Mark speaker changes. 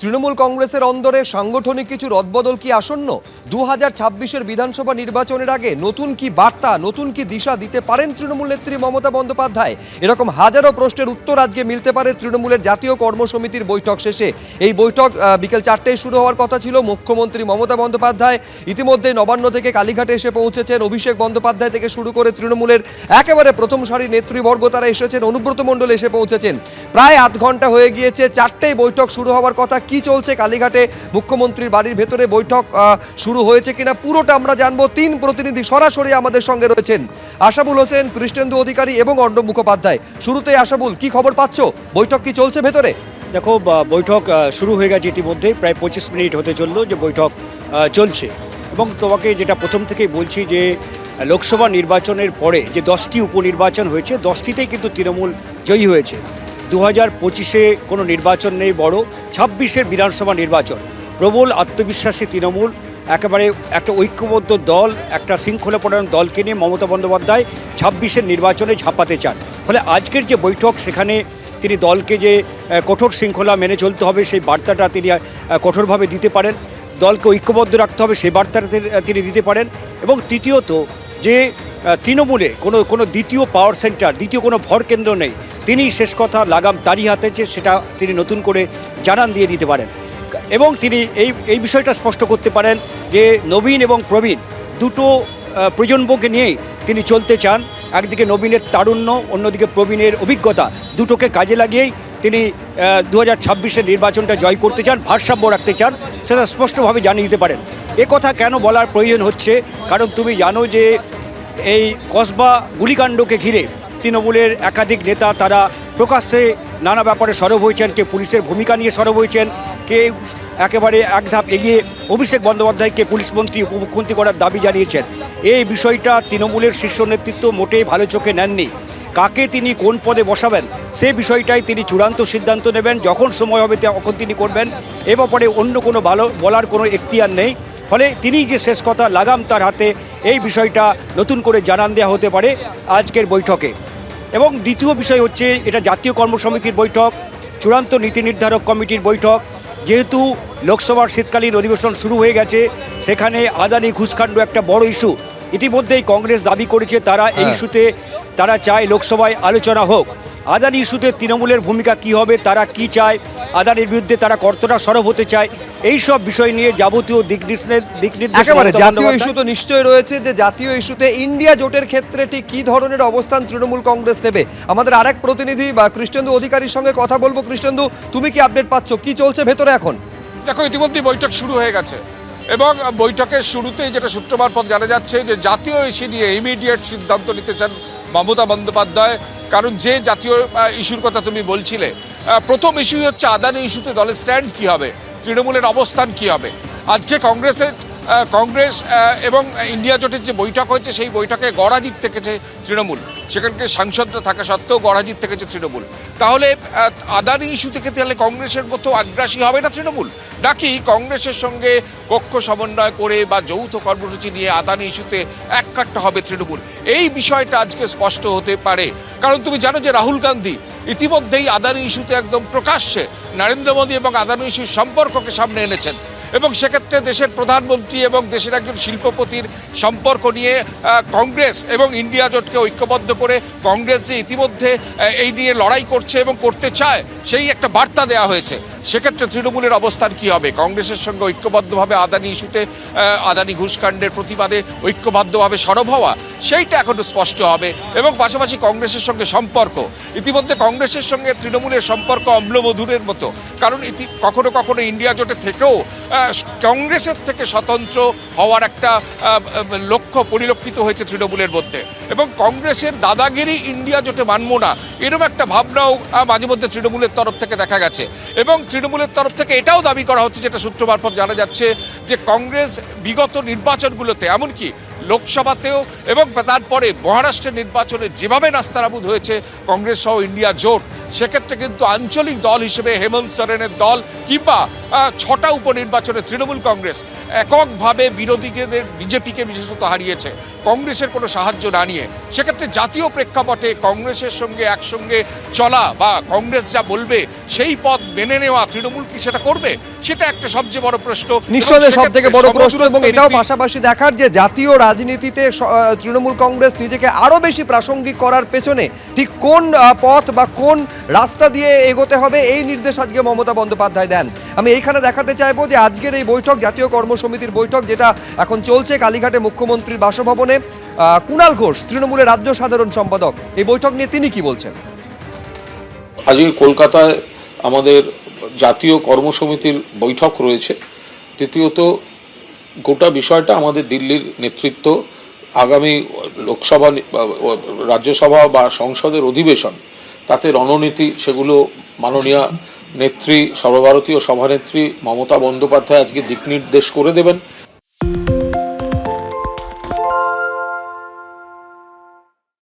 Speaker 1: তৃণমূল কংগ্রেসের অন্দরে সাংগঠনিক কিছু রদবদল কি আসন্ন? দু হাজার ছাব্বিশের বিধানসভা নির্বাচনের আগে নতুন কি বার্তা, নতুন কি দিশা দিতে পারেন তৃণমূল নেত্রী মমতা বন্দ্যোপাধ্যায়? এরকম হাজারো প্রশ্নের উত্তর আজকে মিলতে পারে তৃণমূলের জাতীয় কর্মসমিতির বৈঠক শেষে। এই বৈঠক বিকেল চারটেয় শুরু হওয়ার কথা ছিল। মুখ্যমন্ত্রী মমতা বন্দ্যোপাধ্যায় ইতিমধ্যে নবান্ন থেকে কালীঘাটে এসে পৌঁছেছেন। অভিষেক বন্দ্যোপাধ্যায় থেকে শুরু করে তৃণমূলের একেবারে প্রথম সারি নেতৃবর্গ তারা এসেছেন। অনুব্রত মণ্ডল এসে পৌঁছেছেন। প্রায় আধ ঘণ্টা হয়ে গিয়েছে। চারটেই বৈঠক শুরু হওয়ার কথা কি চলছে? কালীঘাটে মুখ্যমন্ত্রীর বাড়ির ভেতরে বৈঠক শুরু হয়েছে কিনা? পুরোটা আমরা জানব। তিন প্রতিনিধি সরাসরি আমাদের সঙ্গে রয়েছেন আশাবুল হোসেন, কৃষ্ণেন্দু অধিকারী এবং অর্ণব মুখোপাধ্যায়। শুরুতেই আশাবুল, কি খবর পাচ্ছ? বৈঠক কি চলছে ভেতরে?
Speaker 2: দেখো বৈঠক শুরু হয়ে গেছে ইতিমধ্যে, প্রায় পঁচিশ মিনিট হতে চলল যে বৈঠক চলছে। এবং তোমাকে যেটা প্রথম থেকেই বলছি যে, লোকসভা নির্বাচনের পরে যে দশটি উপনির্বাচন হয়েছে, দশটিতেই কিন্তু তৃণমূল জয়ী হয়েছে। দু হাজার পঁচিশে কোনো নির্বাচন নেই বড় ছাব্বিশের বিধানসভা নির্বাচন। প্রবল আত্মবিশ্বাসী তৃণমূল, একেবারে একটা ঐক্যবদ্ধ দল, একটা শৃঙ্খলাপরায়ণ দলকে নিয়ে মমতা বন্দ্যোপাধ্যায় ছাব্বিশের নির্বাচনে ঝাঁপাতে চান। ফলে আজকের যে বৈঠক, সেখানে তিনি দলকে যে কঠোর শৃঙ্খলা মেনে চলতে হবে, সেই বার্তাটা তিনি কঠোরভাবে দিতে পারেন। দলকে ঐক্যবদ্ধ রাখতে হবে, সেই বার্তাটা তিনি- দিতে পারেন। এবং তৃতীয়ত, যে তৃণমূলে কোনো কোনো দ্বিতীয় পাওয়ার সেন্টার দ্বিতীয় কোনো ভর কেন্দ্র নেই। তিনি শেষ কথা লাগাম তারই হাতে যে সেটা তিনি নতুন করে জানান দিয়ে দিতে পারেন। এবং তিনি এই এই বিষয়টা স্পষ্ট করতে পারেন যে নবীন এবং প্রবীণ দুটো প্রজন্মকে নিয়েই তিনি চলতে চান। একদিকে নবীনের তারুণ্য, অন্যদিকে প্রবীণের অভিজ্ঞতা। দুটোকে কাজে লাগিয়েই তিনি দু হাজার ছাব্বিশের নির্বাচনটা জয় করতে চান, ভারসাম্য রাখতে চান, সেটা স্পষ্টভাবে জানিয়ে দিতে পারেন। এ কথা কেন বলার প্রয়োজন হচ্ছে? কারণ তুমি জানো যে এই কসবা গুলিকাণ্ডকে ঘিরে তৃণমূলের একাধিক নেতা তারা প্রকাশ্যে নানা ব্যাপারে সরব হয়েছেন, কে পুলিশের ভূমিকা নিয়ে সরব হয়েছেন, কে একেবারে এক ধাপ এগিয়ে অভিষেক বন্দ্যোপাধ্যায়কে পুলিশ মন্ত্রী উপমুখ্যমন্ত্রী করার দাবি জানিয়েছেন। এই বিষয়টা তৃণমূলের শীর্ষ নেতৃত্ব মোটেই ভালো চোখে নেননি। কাকে তিনি কোন পদে বসাবেন, সে বিষয়টাই তিনি চূড়ান্ত সিদ্ধান্ত নেবেন। যখন সময় হবে তখন তিনি করবেন। এ ব্যাপারে অন্য কোনো ভালো বলার কোনো এখতিয়ার নেই। ফলে তিনি যে শেষ কথা লাগাম তার হাতে এই বিষয়টা নতুন করে জানান দেওয়া হতে পারে আজকের বৈঠকে। এবং দ্বিতীয় বিষয় হচ্ছে এটা জাতীয় কর্মসমিতির বৈঠক চূড়ান্ত নীতি নির্ধারক কমিটির বৈঠক। যেহেতু লোকসভার শীতকালীন অধিবেশন শুরু হয়ে গেছে সেখানে আদানি ঘুষকাণ্ড একটা বড় ইস্যু। ইতিমধ্যেই কংগ্রেস দাবি করেছে তারা এই
Speaker 1: হ্যাঁ।
Speaker 2: ইস্যুতে তারা চায় লোকসভায় আলোচনা হোক। আদানি ইস্যুতে তৃণমূলের ভূমিকা কি হবে তারা কি চায় আদানির বিরুদ্ধে তারা কর্তটা সরব হতে চায়। এই সব বিষয় নিয়ে যাবতীয় দিক দিক নির্দেশ
Speaker 1: একেবারে জাতীয় ইস্যু তো নিশ্চয়ই রয়েছে যে জাতীয় ইস্যুতে ইন্ডিয়া জোটের ক্ষেত্রে ঠিক কি ধরনের অবস্থান তৃণমূল কংগ্রেস নেবে? আমাদের আরেক প্রতিনিধি বা কৃষ্ণেন্দু অধিকারীর সঙ্গে কথা বলব। কৃষ্ণেন্দু তুমি কি আপডেট পাচ্ছ? কি চলছে ভেতরে এখন?
Speaker 3: দেখো ইতিমধ্যেই বৈঠক শুরু হয়ে গেছে এবং বৈঠকের শুরুতেই যেটা সূত্র পথ জানা যাচ্ছে যে জাতীয় ইস্যু নিয়ে ইমিডিয়েট সিদ্ধান্ত নিতে চান মমতা বন্দ্যোপাধ্যায়। কারণ যে জাতীয় ইস্যুর কথা তুমি বলছিলে প্রথম ইস্যু হচ্ছে আদানি ইস্যুতে দলের স্ট্যান্ড কি হবে? তৃণমূলের অবস্থান কি হবে? আজকে কংগ্রেসের কংগ্রেস এবং ইন্ডিয়া জোটের যে বৈঠক হয়েছে, সেই বৈঠকে গড়াজিত থেকেছে তৃণমূল। সেখানকার সাংসদরা থাকা সত্ত্বেও গড়াজিত থেকেছে তৃণমূল। তাহলে আদানি ইস্যু থেকে তাহলে কংগ্রেসের মতো আগ্রাসী হবে না তৃণমূল? নাকি কংগ্রেসের সঙ্গে কক্ষ সমন্বয় করে বা যৌথ কর্মসূচি নিয়ে আদানি ইস্যুতে এককাট্টা হবে তৃণমূল? এই বিষয়টা আজকে স্পষ্ট হতে পারে। কারণ তুমি জানো যে রাহুল গান্ধী ইতিমধ্যেই আদানি ইস্যুতে একদম প্রকাশ্যে নরেন্দ্র মোদী এবং আদানি ইস্যুর সম্পর্ককে সামনে এনেছেন। এবং সেক্ষেত্রে দেশের প্রধানমন্ত্রী এবং দেশের একজন শিল্পপতির সম্পর্ক নিয়ে কংগ্রেস এবং ইন্ডিয়া জোটকে ঐক্যবদ্ধ করে কংগ্রেস যে ইতিমধ্যে এই নিয়ে লড়াই করছে এবং করতে চায়, সেই একটা বার্তা দেওয়া হয়েছে। সেক্ষেত্রে তৃণমূলের অবস্থান কি হবে? কংগ্রেসের সঙ্গে ঐক্যবদ্ধভাবে আদানি ইস্যুতে আদানি ঘুষকাণ্ডের প্রতিবাদে ঐক্যবদ্ধভাবে সরব হওয়া, সেইটা এখনও স্পষ্ট হবে এবং পাশাপাশি কংগ্রেসের সঙ্গে সম্পর্ক। ইতিমধ্যে কংগ্রেসের সঙ্গে তৃণমূলের সম্পর্ক অম্লমধুরের মতো। কারণ ইতি, কখনো কখনো ইন্ডিয়া জোটে থেকেও কংগ্রেসের থেকে স্বতন্ত্র হওয়ার একটা লক্ষ্য পরিলক্ষিত হয়েছে তৃণমূলের মধ্যে। এবং কংগ্রেসের দাদাগিরি ইন্ডিয়া জোটে মানব না এরকম একটা ভাবনাও মাঝে মধ্যে তৃণমূলের তরফ থেকে দেখা গেছে। এবং তৃণমূলের তরফ থেকে এটাও দাবি করা হচ্ছে, যেটা সূত্র মারফত জানা যাচ্ছে, যে কংগ্রেস বিগত নির্বাচনগুলোতে, এমনকি লোকসভাতেও এবং তারপরে মহারাষ্ট্রের নির্বাচনে যেভাবে নাস্তানাবুদ হয়েছে, কংগ্রেস সহ ইন্ডিয়া জোট, সেক্ষেত্রে কিন্তু আঞ্চলিক দল হিসেবে হেমন্ত সোরেনের দল কিংবা ছটা উপনির্বাচনে তৃণমূল কংগ্রেস এককভাবে বিরোধীদের বিজেপিকে বিশেষত হারিয়েছে কংগ্রেসের কোনো সাহায্য না নিয়ে। সেক্ষেত্রে জাতীয় প্রেক্ষাপটে কংগ্রেসের সঙ্গে একসঙ্গে চলা বা কংগ্রেস যা বলবে সেই পথ মেনে নেওয়া তৃণমূল কি সেটা করবে? সেটা একটা সবচেয়ে বড় প্রশ্ন।
Speaker 1: নিঃসন্দেহে সব থেকে বড় প্রশ্ন এবং এটাও পাশাপাশি দেখার যে জাতীয় রাজনীতিতে তৃণমূল কংগ্রেস নিজেকে আরও বেশি প্রাসঙ্গিক করার পেছনে ঠিক কোন পথ বা কোন রাস্তা দিয়ে এগোতে হবে এই নির্দেশ আজকে মমতা বন্দ্যোপাধ্যায় দেন। আমি এইখানে দেখাতে চাইব যে আজকের এই বৈঠক, জাতীয় কর্মসমিতির বৈঠক, যেটা এখন চলছে কালীঘাটে মুখ্যমন্ত্রীর বাসভবনে কুণাল ঘোষ, তৃণমূলের রাজ্য সাধারণ সম্পাদক। এই বৈঠক নিয়ে তিনি কি বলছেন?
Speaker 4: আজকে কলকাতায় আমাদের জাতীয় কর্মসমিতির বৈঠক রয়েছে। দ্বিতীয়ত, গোটা বিষয়টা আমাদের দিল্লির নেতৃত্ব আগামী লোকসভা রাজ্যসভা বা সংসদের অধিবেশন তাতে রণনীতি সেগুলো মাননীয় নেত্রী সর্বভারতীয় সভানেত্রী মমতা বন্দ্যোপাধ্যায় আজকে দিক নির্দেশ করে দেবেন।